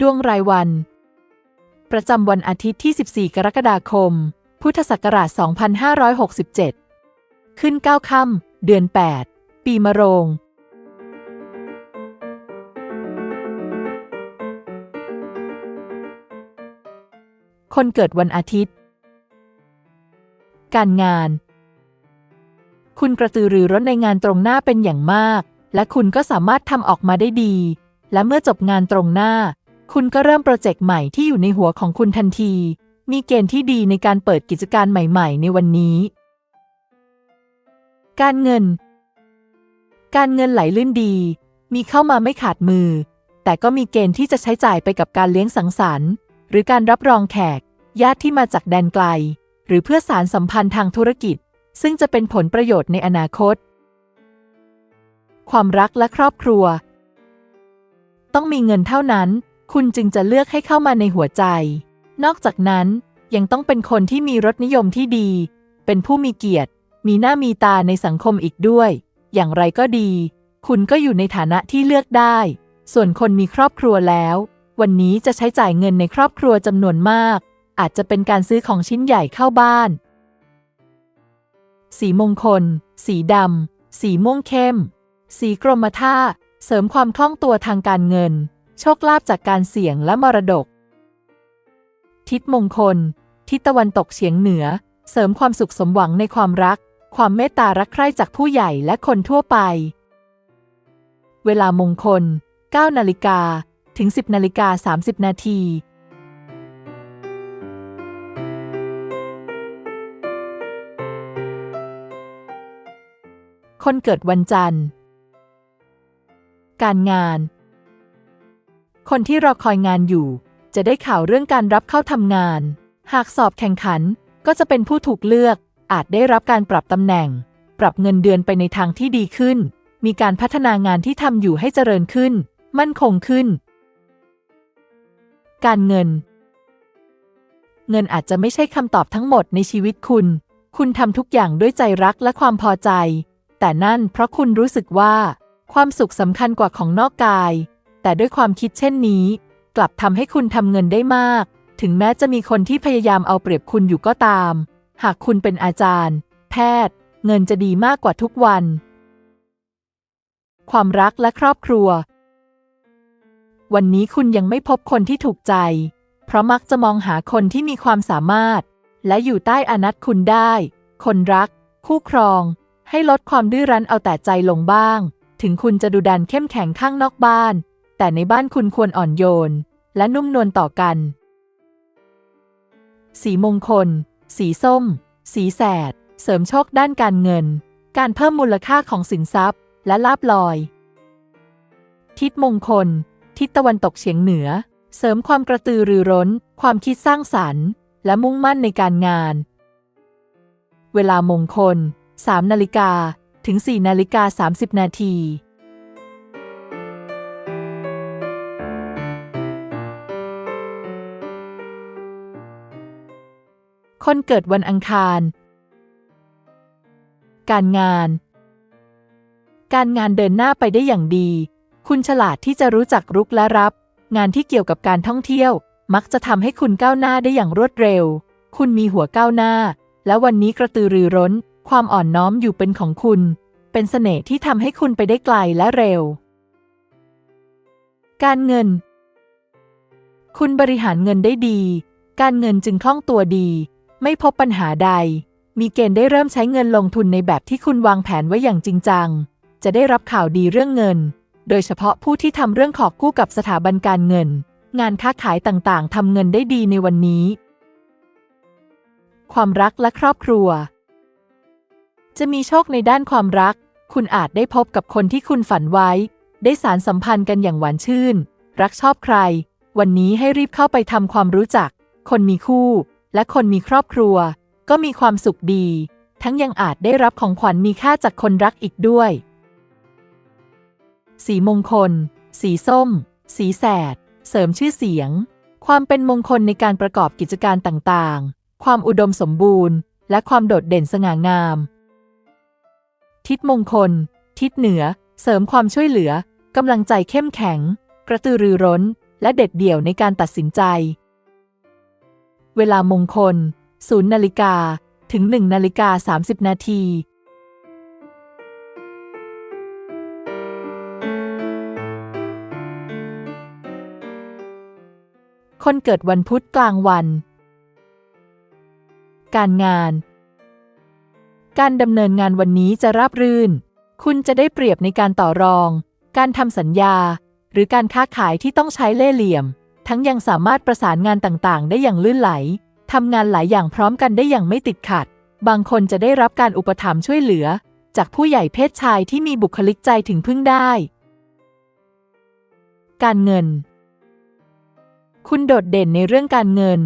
ดวงรายวัน ประจำวันอาทิตย์ที่ 14 กรกฎาคม พุทธศักราช 2567 ขึ้น 9 ค่ำเดือน 8 ปีมะโรง คนเกิดวันอาทิตย์ การงาน คุณกระตือรือร้นในงานตรงหน้าเป็นอย่างมาก และคุณก็สามารถทำออกมาได้ดีและเมื่อจบงานตรงหน้า คุณก็เริ่มโปรเจกต์ใหม่ที่อยู่ในหัวของคุณทันที มีเกณฑ์ที่ดีในการเปิดกิจการใหม่ๆ ในวันนี้ การเงิน การเงินไหลลื่นดี มีเข้ามาไม่ขาดมือ แต่ก็มีเกณฑ์ที่จะใช้จ่ายไปกับการเลี้ยงสังสรรค์ หรือการรับรองแขก ญาติที่มาจากแดนไกล หรือเพื่อสารสัมพันธ์ทางธุรกิจ ซึ่งจะเป็นผลประโยชน์ในอนาคต ความรักและครอบครัว ต้องมีเงินเท่านั้น คุณจึงจะเลือกให้เข้ามาในหัวใจ นอกจากนั้นยังต้องเป็นคนที่มีรสนิยมที่ดี เป็นผู้มีเกียรติ มีหน้ามีตาในสังคมอีกด้วย อย่างไรก็ดี คุณก็อยู่ในฐานะที่เลือกได้ ส่วนคนมีครอบครัวแล้ว วันนี้จะใช้จ่ายเงินในครอบครัวจำนวนมาก อาจจะเป็นการซื้อของชิ้นใหญ่เข้าบ้าน สีมงคล สีดำ สีม่วงเข้ม สีกรมท่า เสริมความคล่องตัวทางการเงิน โชคลาภจากการเสี่ยงและมรดก ทิศมงคล ทิศตะวันตกเฉียงเหนือ เสริมความสุขสมหวังในความรัก ความเมตตารักใคร่จากผู้ใหญ่และคนทั่วไป เวลามงคล 9 นาฬิกา ถึง 10 นาฬิกา 30 นาทีคนเกิดวันจันทร์ การงาน คนที่รอคอยงานอยู่ จะได้ข่าวเรื่องการรับเข้าทำงาน หากสอบแข่งขันก็จะเป็นผู้ถูกเลือก อาจได้รับการปรับตำแหน่ง ปรับเงินเดือนไปในทางที่ดีขึ้น มีการพัฒนางานที่ทำอยู่ให้เจริญขึ้น มั่นคงขึ้น การเงิน เงินอาจจะไม่ใช่คำตอบทั้งหมดในชีวิตคุณ คุณทำทุกอย่างด้วยใจรักและความพอใจ แต่นั่นเพราะคุณรู้สึกว่า ความสุขสำคัญกว่าของนอกกาย แต่ด้วยความคิดเช่นนี้ กลับทำให้คุณทำเงินได้มาก ถึงแม้จะมีคนที่พยายามเอาเปรียบคุณอยู่ก็ตาม หากคุณเป็นอาจารย์ แพทย์ เงินจะดีมากกว่าทุกวัน ความรักและครอบครัว วันนี้คุณยังไม่พบคนที่ถูกใจ เพราะมักจะมองหาคนที่มีความสามารถ และอยู่ใต้อนัตคุณได้ คนรัก คู่ครอง ให้ลดความดื้อรั้นเอาแต่ใจลงบ้าง ถึงคุณจะดูดันเข้มแข็งข้างนอกบ้าน แต่ในบ้านคุณควรอ่อนโยน และนุ่มนวลต่อกัน สีมงคล สีส้ม สีแสด เสริมโชคด้านการเงิน การเพิ่มมูลค่าของสินทรัพย์ และลาบลอย ทิศมงคล ทิศตะวันตกเฉียงเหนือ เสริมความกระตือรือร้น ความคิดสร้างสรรค์ และมุ่งมั่นในการงาน เวลามงคล3นาฬิกาถึง4นาฬิกา30 นาที คนเกิดวันอังคาร การงาน การงานเดินหน้าไปได้อย่างดี คุณฉลาดที่จะรู้จักรุกและรับ งานที่เกี่ยวกับการท่องเที่ยว มักจะทำให้คุณก้าวหน้าได้อย่างรวดเร็ว คุณมีหัวก้าวหน้า และวันนี้กระตือรือร้น ความอ่อนน้อมอยู่เป็นของคุณ เป็นเสน่ห์ที่ทำให้คุณไปได้ไกลและเร็ว การเงิน คุณบริหารเงินได้ดี การเงินจึงคล่องตัวดี ไม่พบปัญหาใด มีเกณฑ์ได้เริ่มใช้เงินลงทุนในแบบที่คุณวางแผนไว้อย่างจริงจัง จะได้รับข่าวดีเรื่องเงิน โดยเฉพาะผู้ที่ทำเรื่องขอกู้กับสถาบันการเงิน งานค้าขายต่างๆทำเงินได้ดีในวันนี้ ความรักและครอบครัว จะมีโชคในด้านความรัก คุณอาจได้พบกับคนที่คุณฝันไว้ ได้สารสัมพันธ์กันอย่างหวานชื่น รักชอบใคร วันนี้ให้รีบเข้าไปทำความรู้จัก คนมีคู่ และคนมีครอบครัว ก็มีความสุขดี ทั้งยังอาจได้รับของขวัญมีค่าจากคนรักอีกด้วย สีมงคล สีส้ม สีแสด เสริมชื่อเสียง ความเป็นมงคลในการประกอบกิจการต่างๆ ความอุดมสมบูรณ์ และความโดดเด่นสง่างาม ทิศมงคล ทิศเหนือ เสริมความช่วยเหลือกำลังใจเข้มแข็ง กระตือรือร้น และเด็ดเดี่ยวในการตัดสินใจ เวลามงคล 0นาฬิกา ถึง 1นาฬิกา30 นาทีคนเกิดวันพุธกลางวัน การงาน การดำเนินงานวันนี้จะราบรื่น คุณจะได้เปรียบในการต่อรอง การทำสัญญา หรือการค้าขายที่ต้องใช้เล่ห์เหลี่ยม ทั้งยังสามารถประสานงานต่างๆ ได้อย่างลื่นไหลทำงานหลายอย่างพร้อมกันได้อย่างไม่ติดขัด บางคนจะได้รับการอุปถัมภ์ช่วยเหลือ จากผู้ใหญ่เพศชายที่มีบุคลิกใจถึงพึ่งได้ การเงิน คุณโดดเด่นในเรื่องการเงิน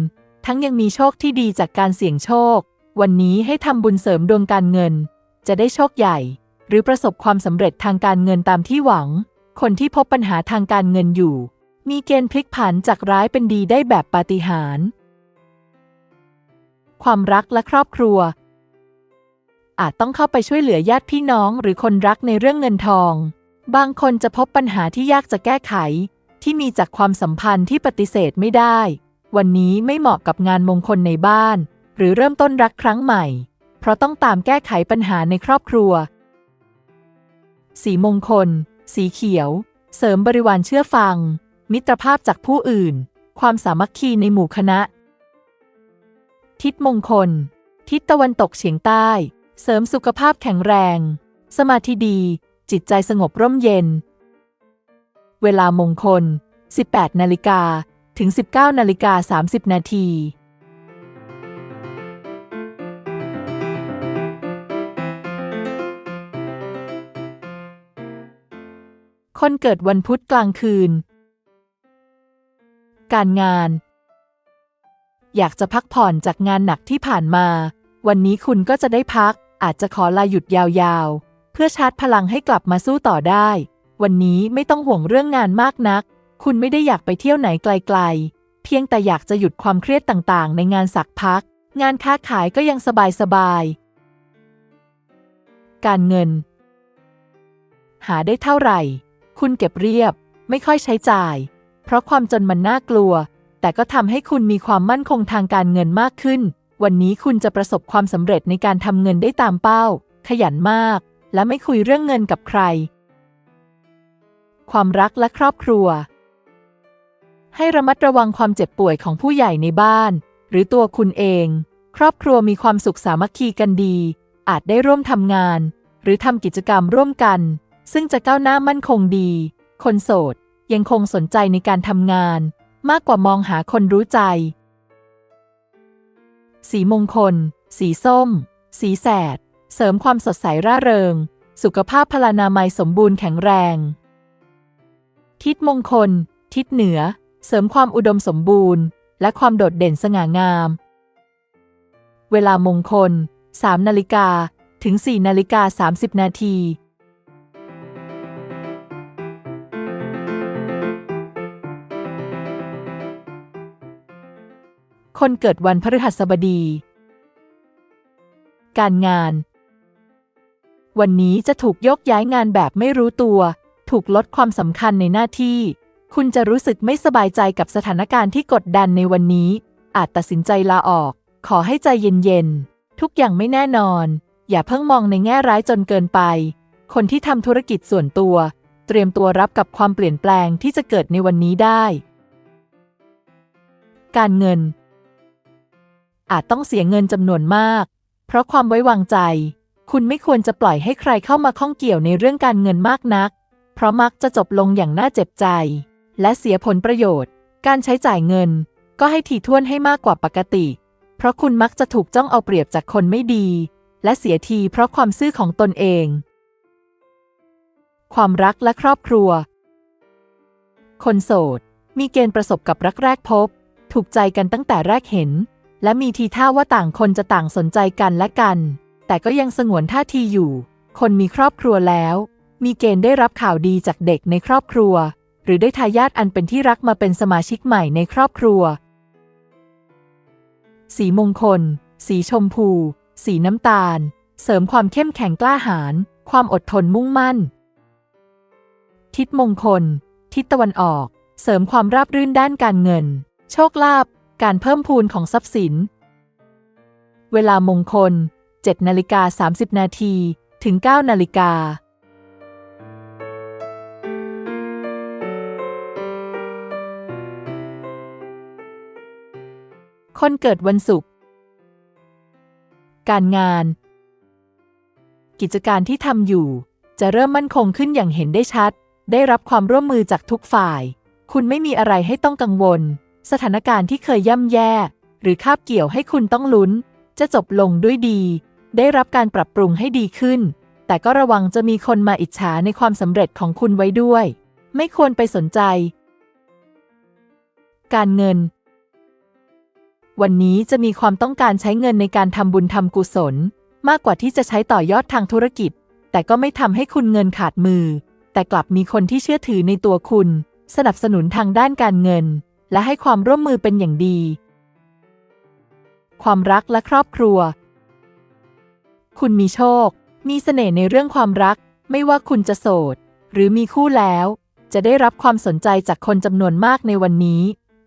ทั้งยังมีโชคที่ดีจากการเสี่ยงโชค วันนี้ให้ทำบุญเสริมดวงการเงิน จะได้โชคใหญ่ หรือประสบความสำเร็จทางการเงินตามที่หวัง คนที่พบปัญหาทางการเงินอยู่ มีเกณฑ์พลิกผันจากร้ายเป็นดีได้แบบปาฏิหาริย์ ความรักและครอบครัว อาจต้องเข้าไปช่วยเหลือญาติพี่น้องหรือคนรักในเรื่องเงินทอง บางคนจะพบปัญหาที่ยากจะแก้ไข ที่มีจากความสัมพันธ์ที่ปฏิเสธไม่ได้ วันนี้ไม่เหมาะกับงานมงคลในบ้าน หรือเริ่มต้นรักครั้งใหม่ เพราะต้องตามแก้ไขปัญหาในครอบครัว สีมงคล สีเขียว เสริมบริวารเชื่อฟัง มิตรภาพจากผู้อื่น ความสามัคคีในหมู่คณะ ทิศมงคล ทิศตะวันตกเฉียงใต้ เสริมสุขภาพแข็งแรง สมาธิดี จิตใจสงบร่มเย็น เวลามงคล 18 นาฬิกาถึง 19 นาฬิกา 30 นาทีคนเกิดวันพุธกลางคืน การงาน อยากจะพักผ่อนจากงานหนักที่ผ่านมา วันนี้คุณก็จะได้พัก อาจจะขอลาหยุดยาวๆ เพื่อชาร์จพลังให้กลับมาสู้ต่อได้ วันนี้ไม่ต้องห่วงเรื่องงานมากนัก คุณไม่ได้อยากไปเที่ยวไหนไกลๆ เพียงแต่อยากจะหยุดความเครียดต่างๆ ในงานสักพัก งานค้าขายก็ยังสบายๆ การเงิน หาได้เท่าไหร่ คุณเก็บเรียบ ไม่ค่อยใช้จ่าย เพราะความจนมันน่ากลัว แต่ก็ทำให้คุณมีความมั่นคงทางการเงินมากขึ้น วันนี้คุณจะประสบความสำเร็จในการทำเงินได้ตามเป้า ขยันมาก และไม่คุยเรื่องเงินกับใคร ความรักและครอบครัว ให้ระมัดระวังความเจ็บป่วยของผู้ใหญ่ในบ้าน หรือตัวคุณเอง ครอบครัวมีความสุขสามัคคีกันดี อาจได้ร่วมทำงาน หรือทำกิจกรรมร่วมกัน ซึ่งจะก้าวหน้ามั่นคงดี คนโสด ยังคงสนใจในการทำงาน มากกว่ามองหาคนรู้ใจ สีมงคล สีส้ม สีแสด เสริมความสดใสร่าเริง สุขภาพพลานามัยสมบูรณ์แข็งแรง ทิศมงคล ทิศเหนือ เสริมความอุดมสมบูรณ์ และความโดดเด่นสง่างาม เวลามงคล3นาฬิกาถึง4นาฬิกา30 นาที คนเกิดวันพฤหัสบดี การงาน วันนี้จะถูกยกย้ายงานแบบไม่รู้ตัว ถูกลดความสำคัญในหน้าที่ คุณจะรู้สึกไม่สบายใจกับสถานการณ์ที่กดดันในวันนี้ อาจตัดสินใจลาออก ขอให้ใจเย็นๆ ทุกอย่างไม่แน่นอน อย่าเพิ่งมองในแง่ร้ายจนเกินไป คนที่ทำธุรกิจส่วนตัว เตรียมตัวรับกับความเปลี่ยนแปลงที่จะเกิดในวันนี้ได้ การเงิน อาจต้องเสียเงินจำนวนมาก เพราะความไว้วางใจ คุณไม่ควรจะปล่อยให้ใครเข้ามาข้องเกี่ยวในเรื่องการเงินมากนัก เพราะมักจะจบลงอย่างน่าเจ็บใจ และเสียผลประโยชน์ การใช้จ่ายเงิน ก็ให้ถี่ถ้วนให้มากกว่าปกติ เพราะคุณมักจะถูกจ้องเอาเปรียบจากคนไม่ดี และเสียทีเพราะความซื่อของตนเอง ความรักและครอบครัว คนโสดมีเกณฑ์ประสบกับรักแรกพบ ถูกใจกันตั้งแต่แรกเห็น และมีทีท่าว่าต่างคนจะต่างสนใจกันและกัน แต่ก็ยังสงวนท่าทีอยู่ คนมีครอบครัวแล้ว มีเกณฑ์ได้รับข่าวดีจากเด็กในครอบครัว หรือได้ทายาทอันเป็นที่รักมาเป็นสมาชิกใหม่ในครอบครัว สีมงคล สีชมพู สีน้ำตาล เสริมความเข้มแข็งกล้าหาญ ความอดทนมุ่งมั่น ทิศมงคล ทิศตะวันออก เสริมความราบรื่นด้านการเงิน โชคลาภ การเพิ่มพูนของทรัพย์สิน เวลามงคล 7นาฬิกา30 นาทีถึง 9นาฬิกาคนเกิดวันศุกร์ การงาน กิจการที่ทำอยู่ จะเริ่มมั่นคงขึ้นอย่างเห็นได้ชัด ได้รับความร่วมมือจากทุกฝ่าย คุณไม่มีอะไรให้ต้องกังวล สถานการณ์ที่เคยย่ำแย่ หรือคาบเกี่ยวให้คุณต้องลุ้น จะจบลงด้วยดี ได้รับการปรับปรุงให้ดีขึ้น แต่ก็ระวังจะมีคนมาอิจฉาในความสำเร็จของคุณไว้ด้วย ไม่ควรไปสนใจ การเงิน วันนี้จะมีความต้องการใช้เงินในการทำบุญทำกุศล มากกว่าที่จะใช้ต่อยอดทางธุรกิจ แต่ก็ไม่ทำให้คุณเงินขาดมือ แต่กลับมีคนที่เชื่อถือในตัวคุณ สนับสนุนทางด้านการเงิน และให้ความร่วมมือเป็นอย่างดี ความรักและครอบครัว คุณมีโชค มีเสน่ห์ในเรื่องความรัก ไม่ว่าคุณจะโสด หรือมีคู่แล้ว จะได้รับความสนใจจากคนจำนวนมากในวันนี้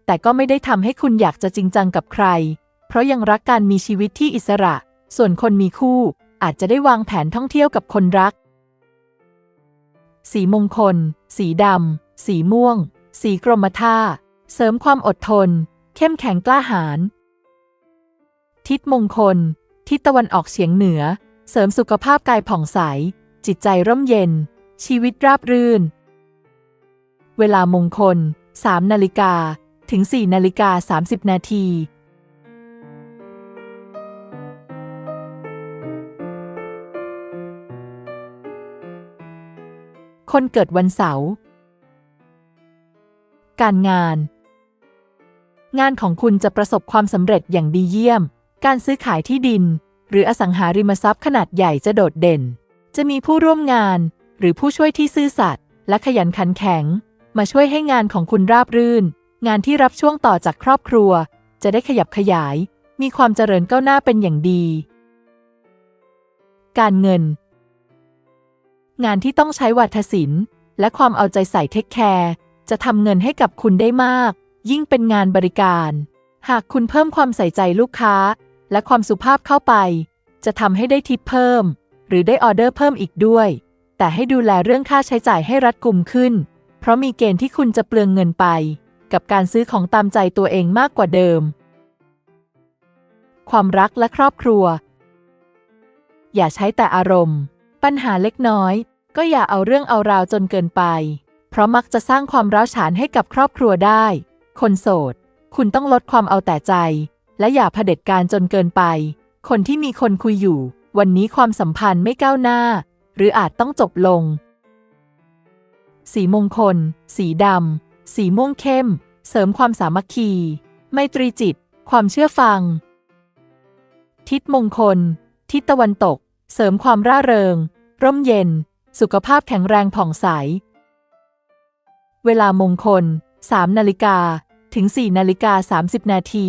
แต่ก็ไม่ได้ทำให้คุณอยากจะจริงจังกับใคร เพราะยังรักการมีชีวิตที่อิสระ ส่วนคนมีคู่อาจจะได้วางแผนท่องเที่ยวกับคนรัก สีมงคล สีดำ สีม่วง สีกรมท่า เสริมความอดทน เข้มแข็งกล้าหาญ ทิศมงคล ทิศตะวันออกเฉียงเหนือ เสริมสุขภาพกายผ่องใส จิตใจร่มเย็น ชีวิตราบรื่น เวลามงคล 3 นาฬิกา ถึง 4 นาฬิกา 30 นาทีคนเกิดวันเสาร์ การงาน งานของคุณจะประสบความสำเร็จอย่างดีเยี่ยม การซื้อขายที่ดิน หรืออสังหาริมทรัพย์ขนาดใหญ่จะโดดเด่น จะมีผู้ร่วมงาน หรือผู้ช่วยที่ซื่อสัตย์และขยันขันแข็ง มาช่วยให้งานของคุณราบรื่น งานที่รับช่วงต่อจากครอบครัว จะได้ขยับขยาย มีความเจริญก้าวหน้าเป็นอย่างดี การเงิน งานที่ต้องใช้วัฒศิลป์และความเอาใจใส่เทคแคร์จะทำเงินให้กับคุณได้มาก ยิ่งเป็นงานบริการ หากคุณเพิ่มความใส่ใจลูกค้า และความสุภาพเข้าไป จะทำให้ได้ทิปเพิ่ม หรือได้ออเดอร์เพิ่มอีกด้วย แต่ให้ดูแลเรื่องค่าใช้จ่ายให้รัดกุมขึ้น เพราะมีเกณฑ์ที่คุณจะเปลืองเงินไป กับการซื้อของตามใจตัวเองมากกว่าเดิม ความรักและครอบครัว อย่าใช้แต่อารมณ์ ปัญหาเล็กน้อย ก็อย่าเอาเรื่องเอาราวจนเกินไป เพราะมักจะสร้างความร้าวฉานให้กับครอบครัวได้ คนโสด คุณต้องลดความเอาแต่ใจ และอย่าเผด็จการจนเกินไป คนที่มีคนคุยอยู่ วันนี้ความสัมพันธ์ไม่ก้าวหน้า หรืออาจต้องจบลง สีมงคล สีดำ สีม่วงเข้ม เสริมความสามัคคี ไมตรีจิต ความเชื่อฟัง ทิศมงคล ทิศตะวันตก เสริมความร่าเริง ร่มเย็น สุขภาพแข็งแรงผ่องใส เวลามงคล 3นาฬิกาถึง4นาฬิกา30 นาที